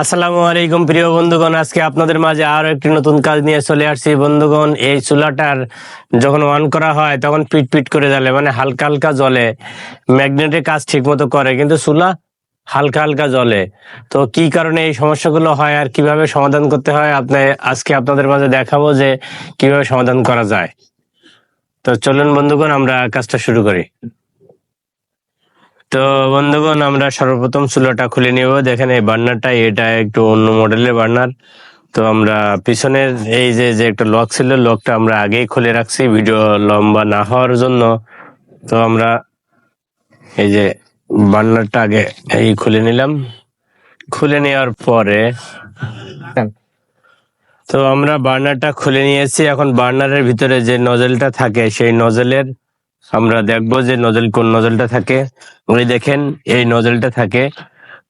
আসসালামু আলাইকুম, প্রিয় বন্ধুগণ। আজকে আপনাদের মাঝে আরও একটি নতুন কাজ নিয়ে চলে আসছি। বন্ধুগণ, এই চুলাটার যখন অন করা হয়, তখন পিট পিট করে জ্বলে মানে হালকা হালকা জ্বলে। ম্যাগনেটের কাজ ঠিক মতো করে, কিন্তু চুলা হালকা হালকা জ্বলে। তো কি কারণে এই সমস্যাগুলো হয় আর কীভাবে সমাধান করতে হয়? আপনি, আজকে আপনাদের মাঝে দেখাবো যে কীভাবে সমাধান করা যায়। তো চলুন বন্ধুগণ, আমরা কাজটা শুরু করি। তো বন্ধুগণ, আমরা সর্বপ্রথম চুলাটা খুলে নিব। দেখেন এই বার্নারটা, এটা একটু অন্য মডেলের বার্নার। তো আমরা পিছনের এই যে যে একটা লক ছিল, লকটা আমরা আগেই খুলে রাখছি ভিডিও লম্বা না হওয়ার জন্য। তো আমরা এই যে বার্নারটা আগে এই খুলে নিলাম। খুলে নেওয়ার পরে তো আমরা বার্নারটা খুলে নিয়েছি। এখন বার্নারের ভিতরে যে নজেলটা থাকে, সেই নজেলের আমরা দেখব যে নজল কোন নজলটা থাকে। ওই দেখেন, এই নজলটা থাকে।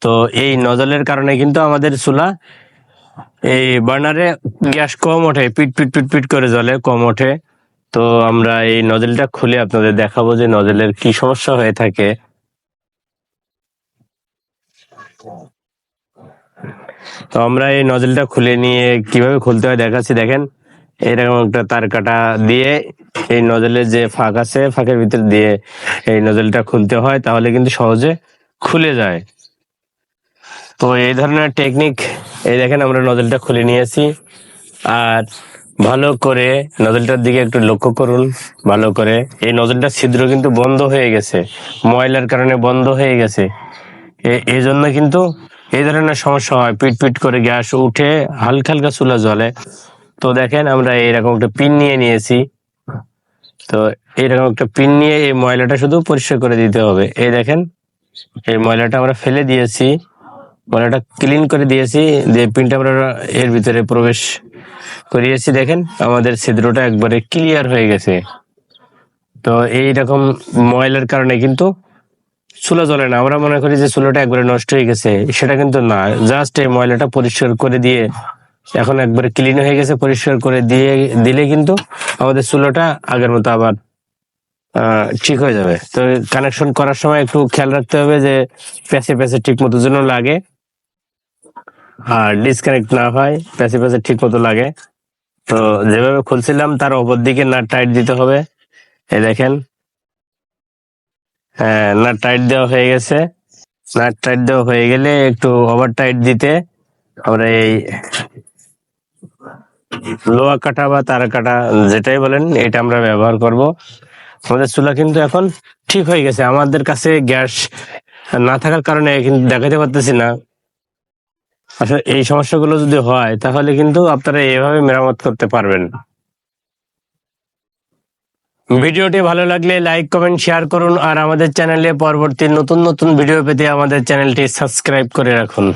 তো এই নজলের কারণে কিন্তু আমাদের চুলা এই বার্নারে গ্যাস কম ওঠে, পিট পিট পিট পিট করে জ্বলে, কম ওঠে। তো আমরা এই নজেলটা খুলে আপনাদের দেখাবো যে নজেলের কি সমস্যা হয়ে থাকে। তো আমরা এই নজলটা খুলে নিয়ে কীভাবে খুলতে হয় দেখাচ্ছি, দেখেন। এরকম একটা তার কাটা দিয়ে এই নজলের যে ফাঁক আছে, ফাঁকের ভিতর দিয়ে এই নজলটা খুলতে হয়, তাহলে কিন্তু সহজে খুলে যায়। তো এই ধরনের টেকনিক এই দেখেন আমরা নজলটা খুলে নিয়েছি। আর ভালো করে নজলটার দিকে একটু লক্ষ্য করুন, ভালো করে। এই নজলটার ছিদ্র কিন্তু বন্ধ হয়ে গেছে, ময়লার কারণে বন্ধ হয়ে গেছে। এই জন্য কিন্তু এই ধরনের সমস্যা হয়, পিট পিট করে গ্যাস উঠে হালকা হালকা চুলা জ্বলে। তো দেখেন আমরা এরকম একটা পিন নিয়ে নিয়েছি। তো এরকম একটা পিন নিয়ে এই ময়লাটা শুধু পরিষ্কার করে দিতে হবে। এই দেখেন, এই ময়লাটা আমরা ফেলে দিয়েছি। ময়লাটা ক্লিন করে দিয়েছি, দিয়ে পিনটা আমরা এর ভিতরে প্রবেশ করিয়েছি। দেখেন, আমাদের ছিদ্রটা একবারে ক্লিয়ার হয়ে গেছে। তো এইরকম ময়লার কারণে কিন্তু চুলা জ্বলে না। আমরা মনে করি যে চুলাটা একবারে নষ্ট হয়ে গেছে। সেটা কিন্তু না। জাস্ট এই ময়লাটা পরিষ্কার করে দিয়ে এখন একবারে ক্লিন হয়ে গেছে, পরিষ্কার করে দিয়ে, দিলে কিন্তু আমাদের চুলোটা আগের মতো আবার ঠিক হয়ে যাবে। তো কানেকশন করার সময় একটু খেয়াল রাখতে হবে যে প্যাসে প্যাসে ঠিক মতো যেন লাগে। আর ডিসকানেক্ট না হয় প্যাসে প্যাসে ঠিক মতো লাগে। তো যেভাবে খুলছিলাম, তার ওপর দিকে না টাইট দিতে হবে। এই দেখেন। হ্যাঁ না টাইট দেওয়া হয়ে গেছে। নাট টাইট দেওয়া হয়ে গেলে একটু ওভার টাইট দিতে আমরা এই লোহা কাটা বা তারা কাটা, যেটাই বলেন, এটা আমরা ব্যবহার করব। আমাদের চুলা কিন্তু এখন ঠিক হয়ে গেছে। আমাদের কাছে গ্যাস না থাকার কারণে কিন্তু দেখাতে পারতেছি না। আসলে এই সমস্যাগুলো যদি হয়, তাহলে কিন্তু আপনারা এভাবে মেরামত করতে পারবেন। ভিডিওটি ভালো লাগলে লাইক, কমেন্ট, শেয়ার করুন আর আমাদের চ্যানেলে পরবর্তী নতুন নতুন ভিডিও পেতে আমাদের চ্যানেলটি সাবস্ক্রাইব করে রাখুন।